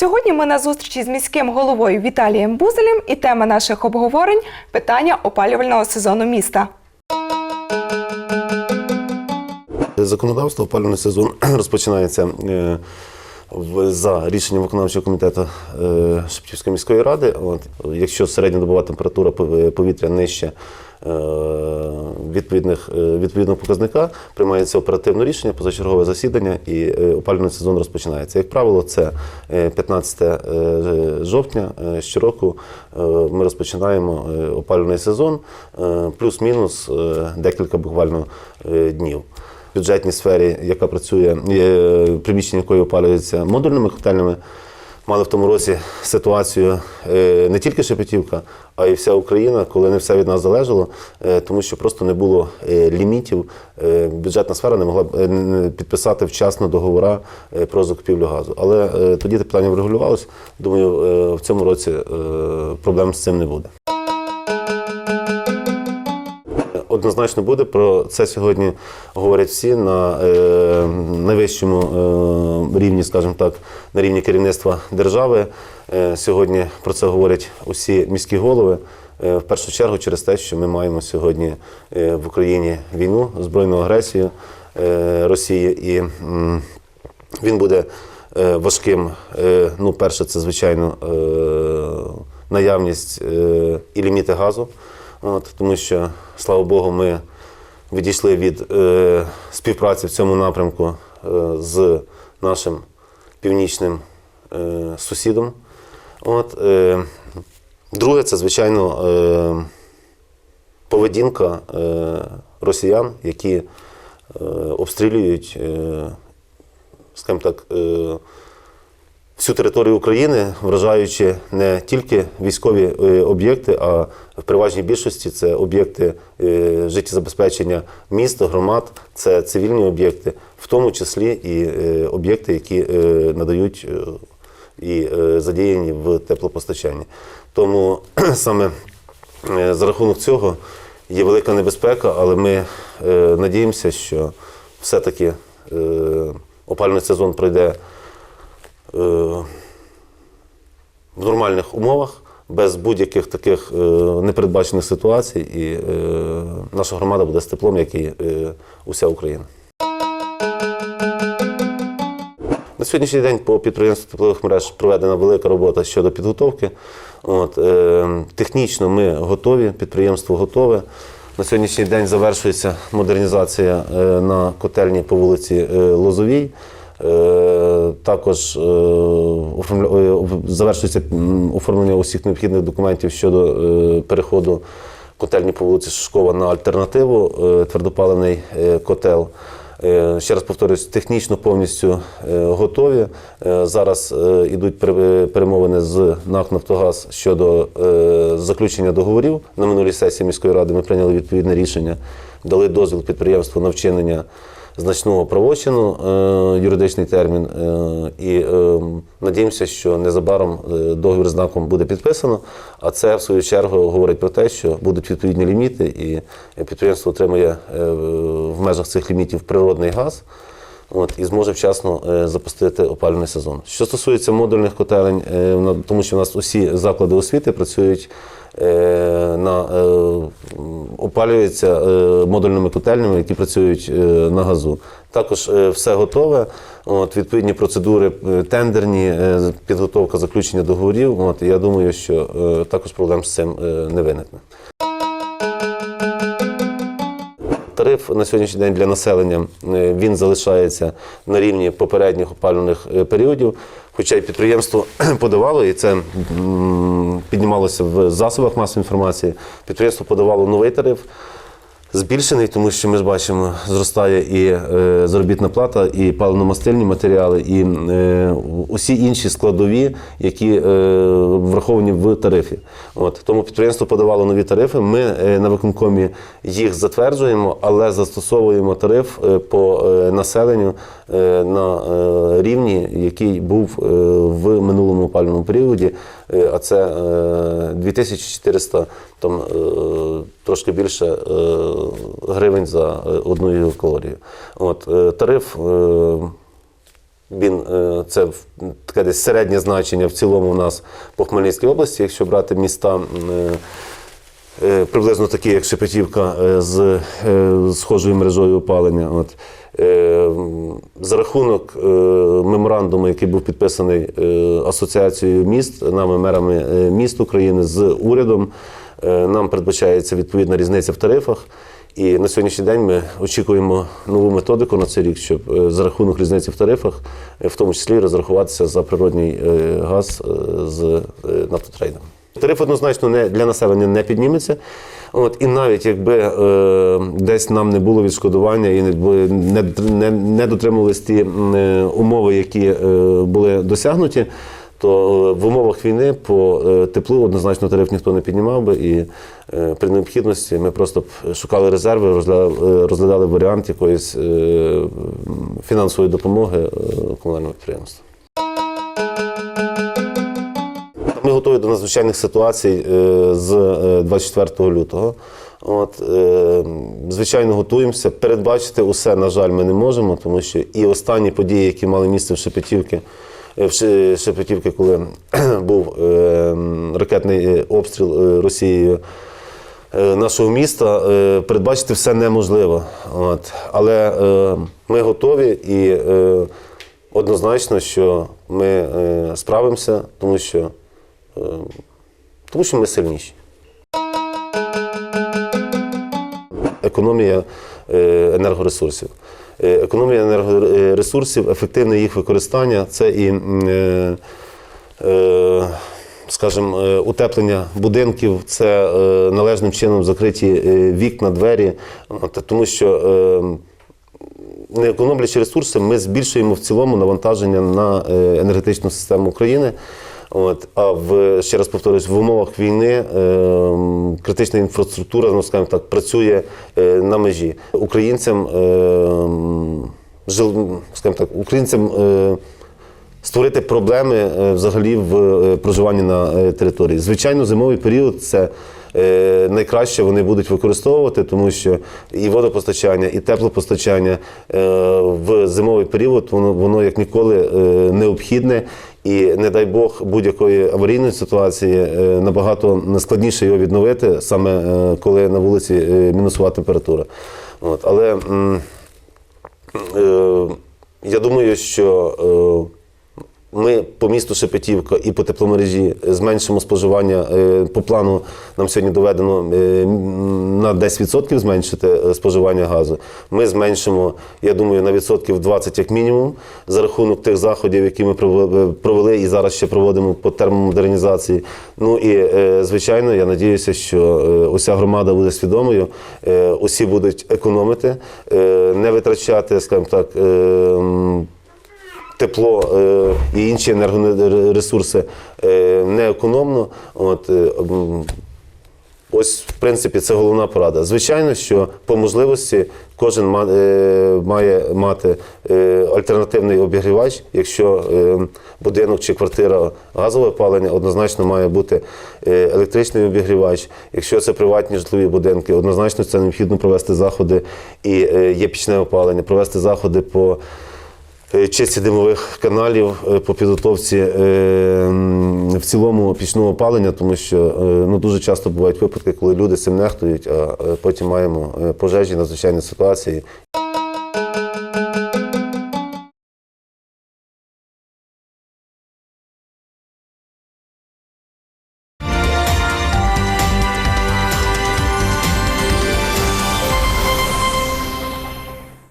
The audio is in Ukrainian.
Сьогодні ми на зустрічі з міським головою Віталієм Бузелем і тема наших обговорень питання опалювального сезону міста. Законодавство опалювальний сезон розпочинається е, за рішенням виконавчого комітету е, Шептівської міської ради. От, якщо середньодобова температура повітря нижче е, відповідних, е, відповідного показника, приймається оперативне рішення, позачергове засідання і е, опалювальний сезон розпочинається. Як правило, це е, 15 е, жовтня. Е, Щороку е, ми розпочинаємо е, опалювальний сезон, е, плюс-мінус е, декілька буквально е, днів бюджетній сфері, яка працює, е, приміщення якої опалюються модульними котельнями, мали в тому році ситуацію е, не тільки Шепетівка, а й вся Україна, коли не все від нас залежало, е, тому що просто не було лімітів. Бюджетна сфера не могла підписати вчасно договори про закупівлю газу. Але тоді питання врегулювалося. Думаю, в цьому році проблем з цим не буде. Однозначно буде. Про це сьогодні говорять всі на е, найвищому е, рівні, скажімо так, на рівні керівництва держави. Е, сьогодні про це говорять усі міські голови. Е, в першу чергу через те, що ми маємо сьогодні е, в Україні війну, збройну агресію е, Росії, і м, він буде е, важким. Е, ну, перше, це звичайно е, наявність е, і ліміти газу. От, тому що, слава Богу, ми відійшли від е, співпраці в цьому напрямку е, з нашим північним е, сусідом. От, е, друге, це, звичайно, е, поведінка е, росіян, які е, обстрілюють, е, скажімо так, е, всю територію України, вражаючи не тільки військові е, об'єкти, а в переважній більшості це об'єкти е, життєзабезпечення міст, громад, це цивільні об'єкти, в тому числі і е, об'єкти, які надають і задіяні в теплопостачанні. Тому саме за рахунок цього є велика небезпека, але ми надіємося, що все-таки опалювальний сезон пройде в нормальних умовах, без будь-яких таких е, непередбачених ситуацій, і е, наша громада буде з теплом, як і е, уся Україна. На сьогоднішній день по підприємству теплових мереж проведена велика робота щодо підготовки. От, е, технічно ми готові, підприємство готове. На сьогоднішній день завершується модернізація е, на котельні по вулиці е, Лозовій. Е, Також е, е, завершується оформлення усіх необхідних документів щодо е, переходу котельні по вулиці Шишкова на альтернативу, твердопаливний котел. Ще раз повторюсь, технічно повністю готові. Зараз йдуть пере- перемовини з НАК «Нафтогаз» щодо заключення договорів. На минулій сесії міської ради ми прийняли відповідне рішення, дали дозвіл підприємству на вчинення значного правочину, е, юридичний термін. е, І е, надіємося, що незабаром договір з НАКом буде підписано. А це в свою чергу говорить про те, що будуть відповідні ліміти, і підприємство отримує в межах цих лімітів природний газ. От, і зможе вчасно е, запустити опалювальний сезон. Що стосується модульних котелень, е, тому що у нас усі заклади освіти працюють е, на опалюються модульними котельнями, які працюють на газу. Також все готове. От, відповідні процедури тендерні, підготовка заключення договорів. От, я думаю, що також проблем з цим не виникне. Тариф на сьогоднішній день для населення е, він залишається на рівні попередніх опалювальних е, періодів. Хоча й підприємство подавало, і це піднімалося в засобах масової інформації. Підприємство подавало новий тариф. Збільшений, тому що ми ж бачимо, зростає і е, заробітна плата, і паливно-мастильні матеріали, і е, усі інші складові, які е, враховані в тарифі. От тому підприємство подавало нові тарифи. Ми е, на виконкомі їх затверджуємо, але застосовуємо тариф е, по е, населенню е, на е, рівні, який був е, в минулому опалювальному періоді. Е, а це е, 2400 там е, трошки більше е, гривень за е, одну калорію. От е, тариф е, Він е, це таке десь середнє значення в цілому у нас по Хмельницькій області, якщо брати міста. Е, приблизно такі, як Шепетівка, е, з е, схожою мережою опалення. От. За рахунок меморандуму, який був підписаний Асоціацією міст, нами, мерами міст України з урядом, нам передбачається відповідна різниця в тарифах. І на сьогоднішній день ми очікуємо нову методику на цей рік, щоб за рахунок різниці в тарифах, в тому числі розрахуватися за природній е, газ з нафтотрейдом. Тариф однозначно не для населення не підніметься. От, і навіть якби е, десь нам не було відшкодування і не, не, не, не дотримувалися ті е, умови, які е, були досягнуті, то е, в умовах війни по е, теплу однозначно тариф ніхто не піднімав би. І е, при необхідності ми просто б шукали резерви, розглядали, розглядали варіант якоїсь е, фінансової допомоги е, комунального підприємства. Готові до надзвичайних ситуацій е, з е, 24 лютого. От, е, звичайно, готуємося. Передбачити усе, на жаль, ми не можемо, тому що і останні події, які мали місце в Шепетівці, е, в Ше- Шепетівці, коли був е, ракетний е, обстріл е, Росією е, нашого міста, е, передбачити все неможливо. От. Але е, ми готові і е, однозначно, що ми е, справимося, тому що, е, тому що ми сильніші. Економія е, енергоресурсів. Е, Економія енергоресурсів, ефективне їх використання це і, е, е, скажімо, е, утеплення будинків, це е, належним чином закриті е, вікна, двері, тому що е, не економлячи ресурси, ми збільшуємо в цілому навантаження на е, енергетичну систему України. От, а в ще раз повторюсь, в умовах війни е, критична інфраструктура, ну скажімо так, працює е, на межі. Українцям е, жил, скажімо так, українцям. Е, створити проблеми е, взагалі в е, проживанні на території. Звичайно, зимовий період це найкраще вони будуть використовувати, тому що і водопостачання, і теплопостачання в зимовий період воно, воно як ніколи необхідне. І не дай Бог будь-якої аварійної ситуації е, набагато складніше його відновити, саме е, коли на вулиці е, мінусова температура. От, але я думаю, що ми по місту Шепетівка і по тепломережі зменшимо споживання. е, По плану нам сьогодні доведено е, на 10% зменшити е, споживання газу. Ми зменшимо, я думаю, на відсотків 20 як мінімум за рахунок тих заходів, які ми провели- і зараз ще проводимо по термомодернізації. Ну і звичайно, я надіюся, що уся громада буде свідомою, усі будуть економити, не витрачати, скажімо так. Тепло е, і інші енергоресурси е, неекономно. От, е, ось, в принципі, це головна порада. Звичайно, що по можливості кожен ма- має мати альтернативний обігрівач. Якщо будинок чи квартира газове опалення, однозначно має бути електричний обігрівач. Якщо це приватні житлові будинки, однозначно це необхідно провести заходи і є пічне опалення, провести заходи по чисті димових каналів е, по підготовці е, в цілому пічного опалення, тому що е, ну, дуже часто бувають випадки, коли люди цим нехтують, а е, потім маємо е, пожежі, надзвичайні ситуації.